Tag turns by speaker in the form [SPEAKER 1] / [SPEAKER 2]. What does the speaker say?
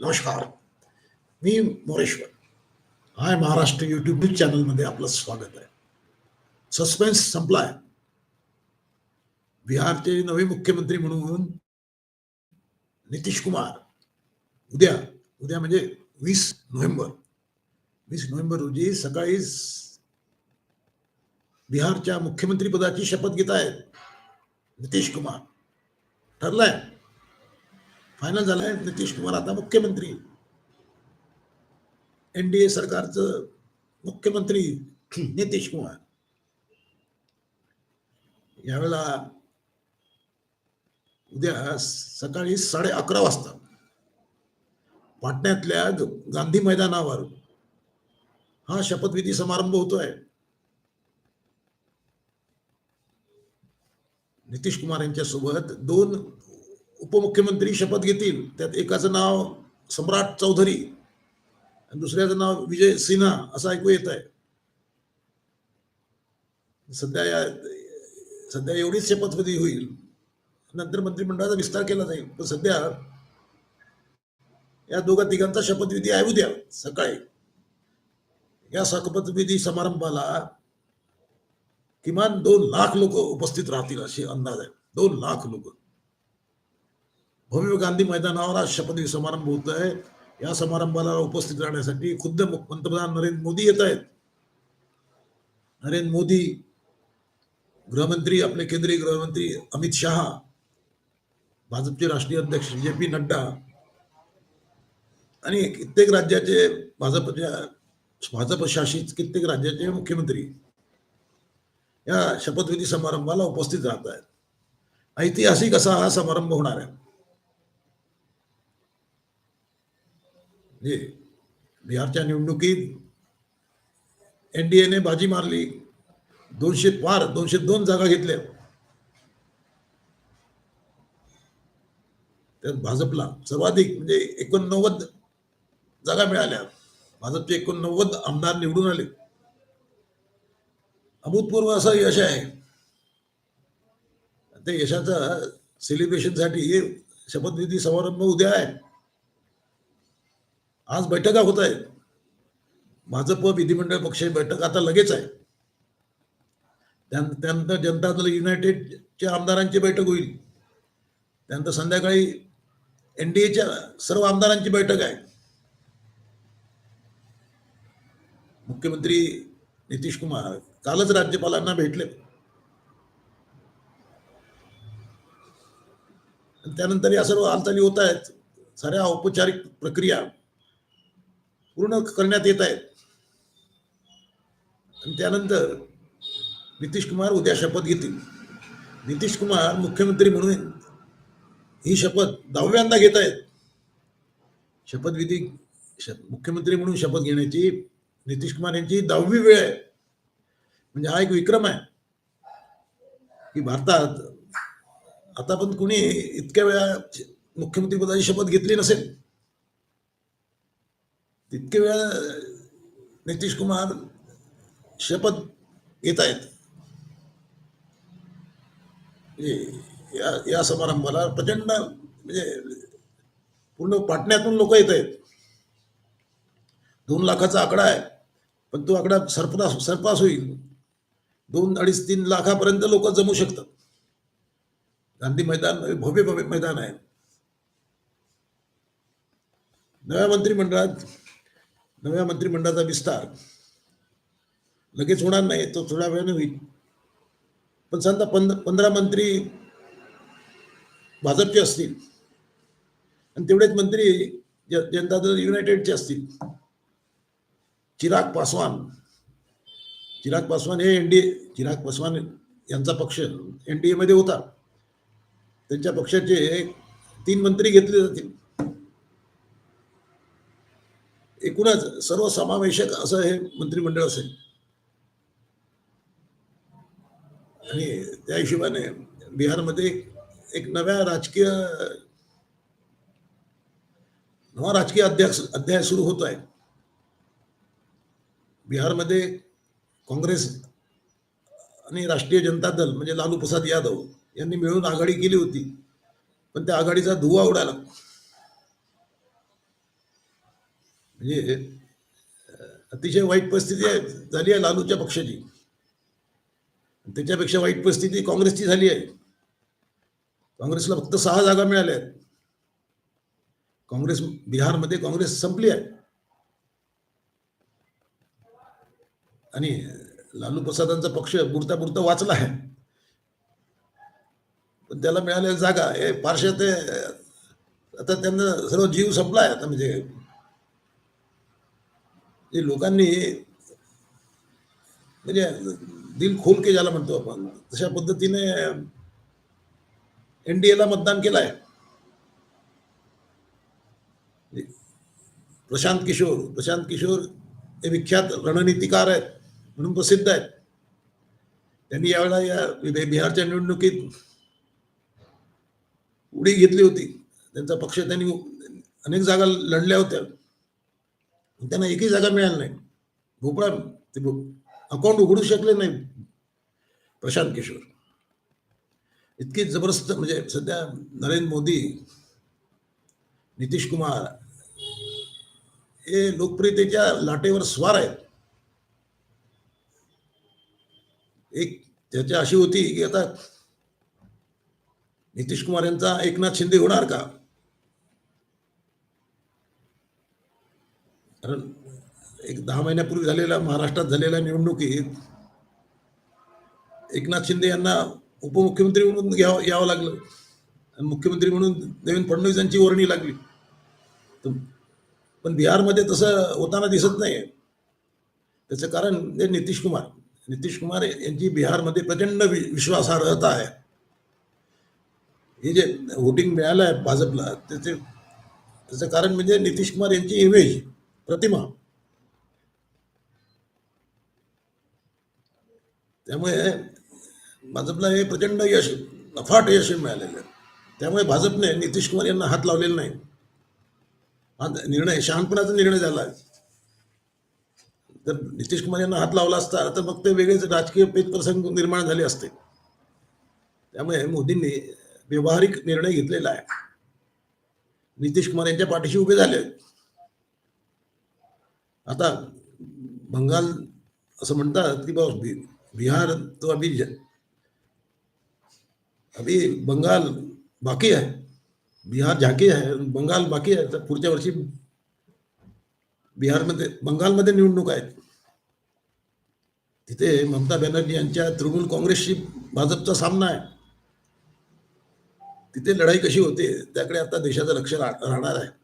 [SPEAKER 1] नमस्कार. मी Moreshwar. Hi Maharashtra YouTube चॅनलमध्ये आपलं स्वागत आहे. सस्पेन्स संपलाय. बिहारचे नवे मुख्यमंत्री म्हणून नितीश कुमार. उद्या उद्या म्हणजे वीस नोव्हेंबर. वीस नोव्हेंबर रोजी सकाळी बिहारच्या मुख्यमंत्री पदाची शपथ घेत आहेत नितीश कुमार. ठरलाय. फायनल झालाय. नितीश कुमार आता मुख्यमंत्री. एनडीए सरकारचं मुख्यमंत्री नितीश कुमार. यावेळेला उद्या सकाळी साडे अकरा वाजता पाटण्यातल्या गांधी मैदानावर हा शपथविधी समारंभ होतोय. नितीश कुमार यांच्यासोबत दोन उपमुख्यमंत्री शपथ घेतील. त्यात एकाचं नाव सम्राट चौधरी आणि दुसऱ्याचं नाव विजय सिन्हा असं ऐकू येत आहे. सध्या या सध्या एवढीच शपथविधी होईल. नंतर मंत्रिमंडळाचा विस्तार केला जाईल. पण सध्या या दोघा तिघांचा शपथविधी आहे उद्या सकाळी. या शपथविधी समारंभाला किमान दोन लाख लोक उपस्थित राहतील असे अंदाज आहे. दोन लाख लोक. भव्य गांधी मैदानावर आज शपथविधी समारंभ होत आहे. या समारंभाला उपस्थित राहण्यासाठी खुद्द पंतप्रधान नरेंद्र मोदी येत आहेत. नरेंद्र मोदी गृहमंत्री आपले केंद्रीय गृहमंत्री अमित शहा भाजपचे राष्ट्रीय अध्यक्ष जे पी नड्डा आणि कित्येक राज्याचे भाजपच्या भाजप शासित कित्येक राज्याचे मुख्यमंत्री या शपथविधी समारंभाला उपस्थित राहत आहेत. ऐतिहासिक असा हा समारंभ होणार आहे. बिहारच्या निवडणुकीत एनडीएने बाजी मारली. दोनशे पार दोनशे दोन जागा घेतल्या. त्यात भाजपला सर्वाधिक म्हणजे एकोणनव्वद जागा मिळाल्या. भाजपचे एकोणनव्वद आमदार निवडून आले. अभूतपूर्व असं यश आहे. त्या यशाचा सेलिब्रेशनसाठी शपथविधी समारंभ उद्या आहे. आज बैठका होत आहेत भाजप विधिमंडळ पक्ष बैठक आता लगेच आहे. त्यान- त्यानंतर जनता दल युनायटेडच्या आमदारांची बैठक होईल. त्यानंतर संध्याकाळी एन डी एच्या सर्व आमदारांची बैठक आहे. मुख्यमंत्री नितीश कुमार कालच राज्यपालांना भेटले. आणि त्यानंतर या सर्व हालचाली होत आहेत. साऱ्या औपचारिक प्रक्रिया पूर्ण करण्यात येत आहेत. आणि त्यानंतर नितीश कुमार उद्या शपथ घेतील. नितीश कुमार मुख्यमंत्री म्हणून ही शपथ दहाव्यांदा घेत आहेत. शपथविधी श- मुख्यमंत्री म्हणून शपथ घेण्याची नितीश कुमार यांची दहावी वेळ आहे. म्हणजे हा एक विक्रम आहे. की भारतात आता पण कुणी इतक्या वेळा मुख्यमंत्री पदाची शपथ घेतली नसेल. तितके वेळा नितीश कुमार शपथ घेत आहेत म्हणजे या या समारंभाला प्रचंड म्हणजे पूर्ण पाटण्यातून लोक येत आहेत. दोन लाखाचा आकडा आहे पण तो आकडा सरपास सरपास होईल. दोन अडीच तीन लाखापर्यंत लोक जमू शकतात. गांधी मैदान भव्य भव्य मैदान आहे. नव्या मंत्रिमंडळात नव्या मंत्रिमंडळाचा विस्तार. लगेच होणार नाही तो थोड्या वेळाने होईल. पण समजा पंध पंधरा मंत्री भाजपचे असतील आणि तेवढेच मंत्री जनता दल युनायटेडचे असतील. चिराग पासवान चिराग पासवान हे एनडीए चिराग पासवान यांचा पक्ष एनडीए मध्ये होता. त्यांच्या पक्षाचे तीन मंत्री घेतले जातील. एकूणच सर्वसमावेशक असं हे मंत्रिमंडळ असेल. आणि त्या हिशोबाने बिहारमध्ये एक नव्या राजकीय नवा राजकीय अध्याय अध्याय सुरू होत आहे. बिहारमध्ये काँग्रेस आणि राष्ट्रीय जनता दल म्हणजे लालू प्रसाद यादव यांनी मिळून आघाडी केली होती. पण त्या आघाडीचा धुवा उडाला. म्हणजे अतिशय वाईट परिस्थिती झाली आहे लालूच्या पक्षाची. त्याच्यापेक्षा वाईट परिस्थिती काँग्रेसची झाली आहे. काँग्रेसला फक्त सहा जागा मिळाल्या आहेत. काँग्रेस बिहारमध्ये काँग्रेस संपली आहे. आणि लालू प्रसादांचा पक्ष बुरता बुरता वाचला आहे. पण त्याला मिळालेल्या जागा हे फारशा ते आता त्यांना सर्व जीव संपला आहे आता म्हणजे जे लोकांनी म्हणजे दिल खोल के ज्याला म्हणतो आपण तशा पद्धतीने एनडीएला मतदान केलं आहे प्रशांत किशोर प्रशांत किशोर हे विख्यात रणनीतिकार आहेत म्हणून प्रसिद्ध आहेत. त्यांनी यावेळेला या बिहारच्या निवडणुकीत उडी घेतली होती. त्यांचा पक्ष त्यांनी अनेक जागा लढल्या होत्या. त्यांना एकही जागा मिळाली नाही. भोपळा ते अकाउंट उघडू शकले नाही. प्रशांत किशोर. इतकी जबरदस्त म्हणजे सध्या नरेंद्र मोदी नितीश कुमार हे लोकप्रियतेच्या लाटेवर स्वार आहेत. एक चर्चा अशी होती की आता नितीश कुमार यांचा एकनाथ शिंदे होणार का? कारण एक दहा महिन्यापूर्वी झालेल्या महाराष्ट्रात झालेल्या निवडणुकीत एकनाथ शिंदे यांना उपमुख्यमंत्री म्हणून घ्यावं यावं लागलं. आणि मुख्यमंत्री म्हणून देवेंद्र फडणवीस यांची वर्णी लागली. तर पण बिहारमध्ये तसं होताना दिसत नाही त्याचं कारण हे नितीश कुमार. नितीश कुमार यांची बिहारमध्ये प्रचंड वि- विश्वासार्हता आहे. हे जे वोटिंग मिळालं आहे भाजपला त्याचे त्याचं कारण म्हणजे नितीश कुमार यांची इमेज प्रतिमा. त्यामुळे भाजपला हे प्रचंड यश अफाट यश मिळालेलं त्यामुळे भाजपने नितीश कुमार यांना हात लावलेला नाही. हा निर्णय शहाणपणाचा निर्णय झाला. तर नितीश कुमार यांना हात लावला असता तर मग ते वेगळेच राजकीय पेच प्रसंग निर्माण झाले असते. त्यामुळे मोदींनी व्यवहारिक निर्णय घेतलेला आहे. नितीश कुमार यांच्या पाठीशी उभे झाले. आता बंगाल असं म्हणतात की बाबा बिहार तो अभी अभी बंगाल बाकी आहे. बिहार झाकी आहे. बंगाल बाकी आहे. तर पुढच्या वर्षी बिहारमध्ये बंगालमध्ये निवडणूक आहेत. तिथे ममता बॅनर्जी यांच्या तृणमूल काँग्रेसशी भाजपचा सामना आहे. तिथे लढाई कशी होते त्याकडे आता देशाचं लक्ष राहणार आहे.